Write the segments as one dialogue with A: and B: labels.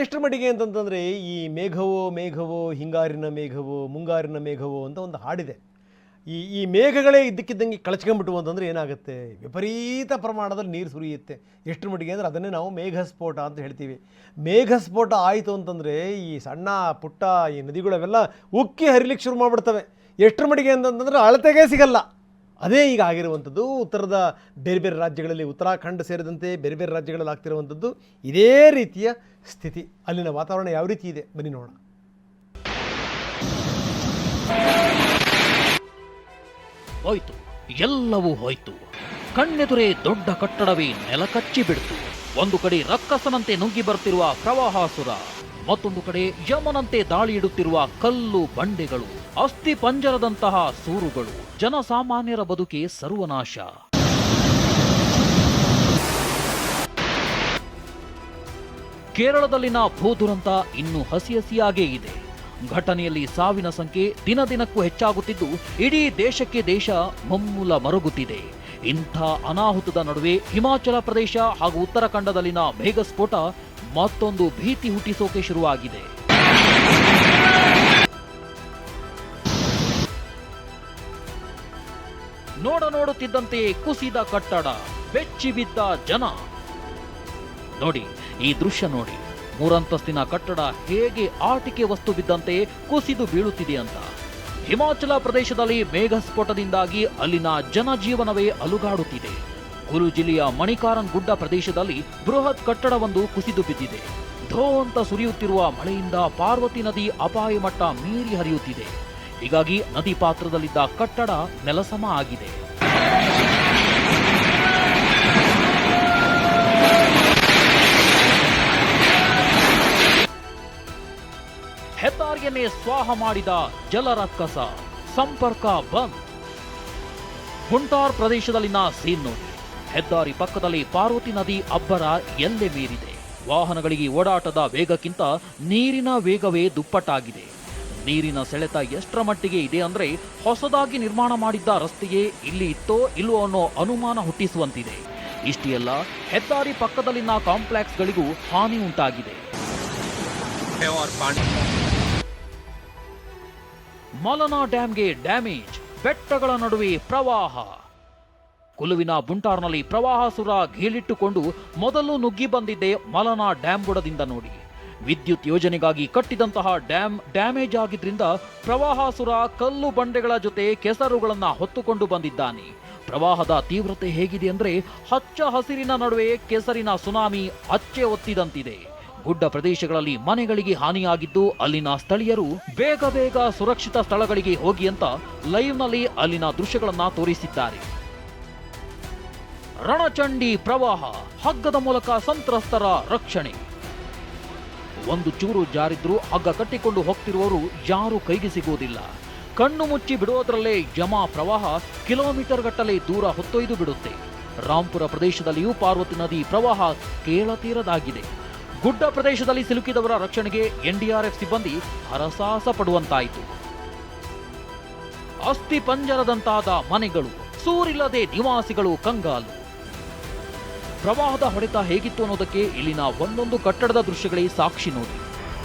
A: ಎಷ್ಟರ ಮಟ್ಟಿಗೆ ಅಂತಂತಂದರೆ ಈ ಮೇಘವೋ ಮೇಘವೋ, ಹಿಂಗಾರಿನ ಮೇಘವೋ, ಮುಂಗಾರಿನ ಮೇಘವೋ ಅಂತ ಒಂದು ಹಾಡಿದೆ. ಈ ಈ ಮೇಘಗಳೇ ಇದ್ದಕ್ಕಿದ್ದಂಗೆ ಕಳಚ್ಕೊಂಡ್ಬಿಟ್ಟು ಅಂತಂದರೆ ಏನಾಗುತ್ತೆ? ವಿಪರೀತ ಪ್ರಮಾಣದಲ್ಲಿ ನೀರು ಸುರಿಯುತ್ತೆ. ಎಷ್ಟರ ಮಟ್ಟಿಗೆ ಅಂದರೆ ಅದನ್ನೇ ನಾವು ಮೇಘಸ್ಫೋಟ ಅಂತ ಹೇಳ್ತೀವಿ. ಮೇಘಸ್ಫೋಟ ಆಯಿತು ಅಂತಂದರೆ ಈ ಸಣ್ಣ, ಪುಟ್ಟ ಈ ನದಿಗಳವೆಲ್ಲ ಉಕ್ಕಿ ಹರಿಲಿಕ್ಕೆ ಶುರು ಮಾಡಿಬಿಡ್ತವೆ. ಎಷ್ಟರ ಮಟ್ಟಿಗೆ ಅಂತಂತಂದರೆ ಅಳತೆಗೆ ಸಿಗಲ್ಲ. ಅದೇ ಈಗ ಆಗಿರುವಂಥದ್ದು ಉತ್ತರದ ಬೇರೆ ಬೇರೆ ರಾಜ್ಯಗಳಲ್ಲಿ ಉತ್ತರಾಖಂಡ ಸೇರಿದಂತೆ ಬೇರೆ ಬೇರೆ ರಾಜ್ಯಗಳಲ್ಲಿ ಆಗ್ತಿರುವಂಥದ್ದು ಇದೇ ರೀತಿಯ ಸ್ಥಿತಿ. ಅಲ್ಲಿನ ವಾತಾವರಣ ಯಾವ ರೀತಿ ಇದೆ? ಬನ್ನಿ ನೋಡೋಣ.
B: ಹೋಯ್ತು. ಎಲ್ಲವೂ ಹೋಯ್ತು. ಕಣ್ಣೆದುರೇ ದೊಡ್ಡ ಕಟ್ಟಡವೇ ನೆಲಕಚ್ಚಿ ಬಿಡ್ತು. ಒಂದು ಕಡೆ ರಕ್ಕಸನಂತೆ ನುಗ್ಗಿ ಬರುತ್ತಿರುವ ಪ್ರವಾಹಾಸುರ. ಮತ್ತೊಂದು ಕಡೆ ಯಮನಂತೆ ದಾಳಿ ಇಡುತ್ತಿರುವ ಕಲ್ಲು ಬಂಡೆಗಳು, ಅಸ್ಥಿ ಪಂಜರದಂತಹ ಸೂರುಗಳು, ಜನಸಾಮಾನ್ಯರ ಬದುಕೆ ಸರ್ವನಾಶ. ಕೇರಳದಲ್ಲಿನ ಭೂದುರಂತ ಇನ್ನೂ ಹಸಿ ಹಸಿಯಾಗೇ ಇದೆ. ಘಟನೆಯಲ್ಲಿ ಸಾವಿನ ಸಂಖ್ಯೆ ದಿನ ದಿನಕ್ಕೂ ಹೆಚ್ಚಾಗುತ್ತಿದ್ದು, ಇಡೀ ದೇಶಕ್ಕೆ ದೇಶ ಮಮ್ಮೂಲ ಮರುಗುತ್ತಿದೆ. ಇಂಥ ಅನಾಹುತದ ನಡುವೆ ಹಿಮಾಚಲ ಪ್ರದೇಶ ಹಾಗೂ ಉತ್ತರಾಖಂಡದಲ್ಲಿನ ಮೇಘಸ್ಫೋಟ ಮತ್ತೊಂದು ಭೀತಿ ಹುಟ್ಟಿಸೋಕೆ ಶುರುವಾಗಿದೆ. ನೋಡ ನೋಡುತ್ತಿದ್ದಂತೆ ಕುಸಿದ ಕಟ್ಟಡ ಬೆಚ್ಚಿ ಬಿದ್ದ ಜನ. ನೋಡಿ, ಈ ದೃಶ್ಯ ನೋಡಿ. ಮೂರಂತಸ್ತಿನ ಕಟ್ಟಡ ಹೇಗೆ ಆಟಿಕೆ ವಸ್ತು ಬಿದ್ದಂತೆ ಕುಸಿದು ಬೀಳುತ್ತಿದೆ ಅಂತ. ಹಿಮಾಚಲ ಪ್ರದೇಶದಲ್ಲಿ ಮೇಘಸ್ಫೋಟದಿಂದಾಗಿ ಅಲ್ಲಿನ ಜನಜೀವನವೇ ಅಲುಗಾಡುತ್ತಿದೆ. ಕುಲು ಜಿಲ್ಲೆಯ ಮಣಿಕಾರನ್ ಗುಡ್ಡ ಪ್ರದೇಶದಲ್ಲಿ ಬೃಹತ್ ಕಟ್ಟಡವೊಂದು ಕುಸಿದು ಬಿದ್ದಿದೆ. ಧೋ ಅಂತ ಸುರಿಯುತ್ತಿರುವ ಮಳೆಯಿಂದ ಪಾರ್ವತಿ ನದಿ ಅಪಾಯ ಮಟ್ಟ ಮೀರಿ ಹರಿಯುತ್ತಿದೆ. ಹೀಗಾಗಿ ನದಿ ಪಾತ್ರದಲ್ಲಿದ್ದ ಕಟ್ಟಡ ನೆಲಸಮ ಆಗಿದೆ. ಹೆದ್ದಾರಿಯನ್ನೇ ಸ್ವಾಹ ಮಾಡಿದ ಜಲರಕ್ಕಸ ಸಂಪರ್ಕ ಬಂದ್. ಹುಂಟಾರ್ ಪ್ರದೇಶದಲ್ಲಿನ ಸೀನ್. ನೋಡಿ ಹೆದ್ದಾರಿ ಪಕ್ಕದಲ್ಲಿ ಪಾರ್ವತಿ ನದಿ ಅಬ್ಬರ ಎಲ್ಲೆ ಮೀರಿದೆ. ವಾಹನಗಳಿಗೆ ಓಡಾಟದ ವೇಗಕ್ಕಿಂತ ನೀರಿನ ವೇಗವೇ ದುಪ್ಪಟ್ಟಾಗಿದೆ. ನೀರಿನ ಸೆಳೆತ ಎಷ್ಟರ ಮಟ್ಟಿಗೆ ಇದೆ ಅಂದ್ರೆ ಹೊಸದಾಗಿ ನಿರ್ಮಾಣ ಮಾಡಿದ್ದ ರಸ್ತೆಯೇ ಇಲ್ಲಿ ಇತ್ತೋ ಇಲ್ಲವೋ ಅನ್ನೋ ಅನುಮಾನ ಹುಟ್ಟಿಸುವಂತಿದೆ. ಇಷ್ಟೇ ಅಲ್ಲ ಹೆದ್ದಾರಿ ಪಕ್ಕದಲ್ಲಿನ ಕಾಂಪ್ಲೆಕ್ಸ್ಗಳಿಗೂ ಹಾನಿ ಉಂಟಾಗಿದೆ. ಮಲನಾ ಡ್ಯಾಮ್ಗೆ ಡ್ಯಾಮೇಜ್, ಬೆಟ್ಟಗಳ ನಡುವೆ ಪ್ರವಾಹ. ಕುಲುವಿನ ಬುಂಟಾರ್ನಲ್ಲಿ ಪ್ರವಾಹ ಸುರ ಗೀಳಿಟ್ಟುಕೊಂಡು ಮೊದಲು ನುಗ್ಗಿ ಬಂದಿದ್ದೆ ಮಲನಾ ಡ್ಯಾಂ ಬುಡದಿಂದ ನೋಡಿ. ವಿದ್ಯುತ್ ಯೋಜನೆಗಾಗಿ ಕಟ್ಟಿದಂತಹ ಡ್ಯಾಂ ಡ್ಯಾಮೇಜ್ ಆಗಿದ್ರಿಂದ ಪ್ರವಾಹಾಸುರ ಕಲ್ಲು ಬಂಡೆಗಳ ಜೊತೆ ಕೆಸರುಗಳನ್ನು ಹೊತ್ತುಕೊಂಡು ಬಂದಿದ್ದಾನೆ. ಪ್ರವಾಹದ ತೀವ್ರತೆ ಹೇಗಿದೆ ಅಂದ್ರೆ ಹಚ್ಚ ಹಸಿರಿನ ನಡುವೆ ಕೆಸರಿನ ಸುನಾಮಿ ಅಚ್ಚೆ ಒತ್ತಿದಂತಿದೆ. ಗುಡ್ಡ ಪ್ರದೇಶಗಳಲ್ಲಿ ಮನೆಗಳಿಗೆ ಹಾನಿಯಾಗಿದ್ದು ಅಲ್ಲಿನ ಸ್ಥಳೀಯರು ಬೇಗ ಬೇಗ ಸುರಕ್ಷಿತ ಸ್ಥಳಗಳಿಗೆ ಹೋಗಿ ಅಂತ ಲೈವ್ನಲ್ಲಿ ಅಲ್ಲಿನ ದೃಶ್ಯಗಳನ್ನು ತೋರಿಸಿದ್ದಾರೆ. ರಣಚಂಡಿ ಪ್ರವಾಹ ಹಗ್ಗದ ಮೂಲಕ ಸಂತ್ರಸ್ತರ ರಕ್ಷಣೆ. ಒಂದು ಚೂರು ಜಾರಿದ್ರು ಹಗ್ಗ ಕಟ್ಟಿಕೊಂಡು ಹೋಗ್ತಿರುವವರು ಯಾರೂ ಕೈಗೆ ಸಿಗುವುದಿಲ್ಲ. ಕಣ್ಣು ಮುಚ್ಚಿ ಬಿಡುವುದರಲ್ಲೇ ಜಮಾ ಪ್ರವಾಹ ಕಿಲೋಮೀಟರ್ ಗಟ್ಟಲೆ ದೂರ ಹೊತ್ತೊಯ್ದು ಬಿಡುತ್ತೆ. ರಾಂಪುರ ಪ್ರದೇಶದಲ್ಲಿಯೂ ಪಾರ್ವತಿ ನದಿ ಪ್ರವಾಹ ಕೇಳತೀರದಾಗಿದೆ. ಗುಡ್ಡ ಪ್ರದೇಶದಲ್ಲಿ ಸಿಲುಕಿದವರ ರಕ್ಷಣೆಗೆ ಎನ್ಡಿಆರ್ಎಫ್ ಸಿಬ್ಬಂದಿ ಹರಸಾಹಸ ಪಡುವಂತಾಯಿತು. ಅಸ್ಥಿ ಪಂಜರದಂತಾದ ಮನೆಗಳು, ಸೂರಿಲ್ಲದೆ ನಿವಾಸಿಗಳು ಕಂಗಾಲು. ಪ್ರವಾಹದ ಹೊಡೆತ ಹೇಗಿತ್ತು ಅನ್ನೋದಕ್ಕೆ ಇಲ್ಲಿನ ಒಂದೊಂದು ಕಟ್ಟಡದ ದೃಶ್ಯಗಳೇ ಸಾಕ್ಷಿ ನೋಡಿ.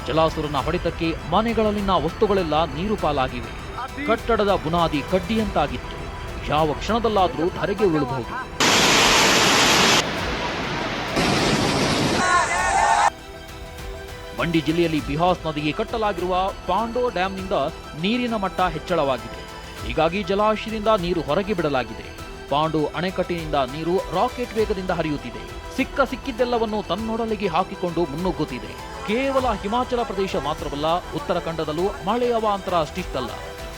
B: ಜಲಾಸುರನ ಹೊಡೆತಕ್ಕೆ ಮನೆಗಳಲ್ಲಿನ ವಸ್ತುಗಳೆಲ್ಲ ನೀರು ಪಾಲಾಗಿವೆ. ಕಟ್ಟಡದ ಬುನಾದಿ ಕಡ್ಡಿಯಂತಾಗಿತ್ತು. ಯಾವ ಕ್ಷಣದಲ್ಲಾದರೂ ಧರೆಗೆ ಉಳಿಬಹುದು ಮಂಡಿ ಜಿಲ್ಲೆಯಲ್ಲಿ ಬಿಹಾಸ್ ನದಿಗೆ ಕಟ್ಟಲಾಗಿರುವ ಪಾಂಡೋ ಡ್ಯಾಂನಿಂದ ನೀರಿನ ಮಟ್ಟ ಹೆಚ್ಚಳವಾಗಿದೆ. ಹೀಗಾಗಿ ಜಲಾಶಯದಿಂದ ನೀರು ಹೊರಗೆ ಬಿಡಲಾಗಿದೆ. ಪಾಂಡು ಅಣೆಕಟ್ಟಿನಿಂದ ನೀರು ರಾಕೆಟ್ ವೇಗದಿಂದ ಹರಿಯುತ್ತಿದೆ ಸಿಕ್ಕ ಸಿಕ್ಕಿದ್ದೆಲ್ಲವನ್ನು ತನ್ನೊಡಲಿಗೆ ಹಾಕಿಕೊಂಡು ಮುನ್ನುಗ್ಗುತ್ತಿದೆ ಕೇವಲ ಹಿಮಾಚಲ ಪ್ರದೇಶ ಮಾತ್ರವಲ್ಲ ಉತ್ತರಾಖಂಡದಲ್ಲೂ ಮಳೆಯ ಅವಾಂತರ ಅಷ್ಟಿಷ್ಟಲ್ಲ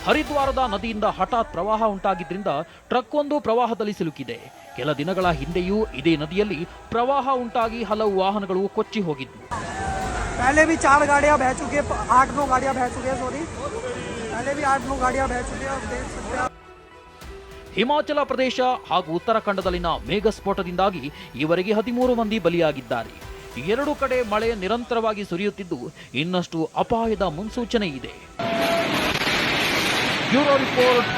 B: ಹರಿದ್ವಾರದ ನದಿಯಿಂದ ಹಠಾತ್ ಪ್ರವಾಹ ಉಂಟಾಗಿದ್ರಿಂದ ಟ್ರಕ್ ಒಂದು ಪ್ರವಾಹದಲ್ಲಿ ಸಿಲುಕಿದೆ ಕೆಲ ದಿನಗಳ ಹಿಂದೆಯೂ ಇದೇ ನದಿಯಲ್ಲಿ ಪ್ರವಾಹ ಉಂಟಾಗಿ ಹಲವು ವಾಹನಗಳು ಕೊಚ್ಚಿ ಹೋಗಿದ್ವು
C: पहले भी चार गाड़ियां बह चुकी है आठ नौ गाड़ियां बह चुकी है सॉरी पहले भी आठ नौ गाड़ियां बह चुकी है आप देख सकते हैं
B: ಹಿಮಾಚಲ ಪ್ರದೇಶ ಹಾಗೂ ಉತ್ತರಾಖಂಡದಲ್ಲಿನ ಮೇಘಸ್ಫೋಟದಿಂದಾಗಿ ಈವರೆಗೆ ಹದಿಮೂರು ಮಂದಿ ಬಲಿಯಾಗಿದ್ದಾರೆ ಎರಡು ಕಡೆ ಮಳೆ ನಿರಂತರವಾಗಿ ಸುರಿಯುತ್ತಿದ್ದು ಇನ್ನಷ್ಟು ಅಪಾಯದ ಮುನ್ಸೂಚನೆ ಇದೆ ಬ್ಯೂರೋ ರಿಪೋರ್ಟ್.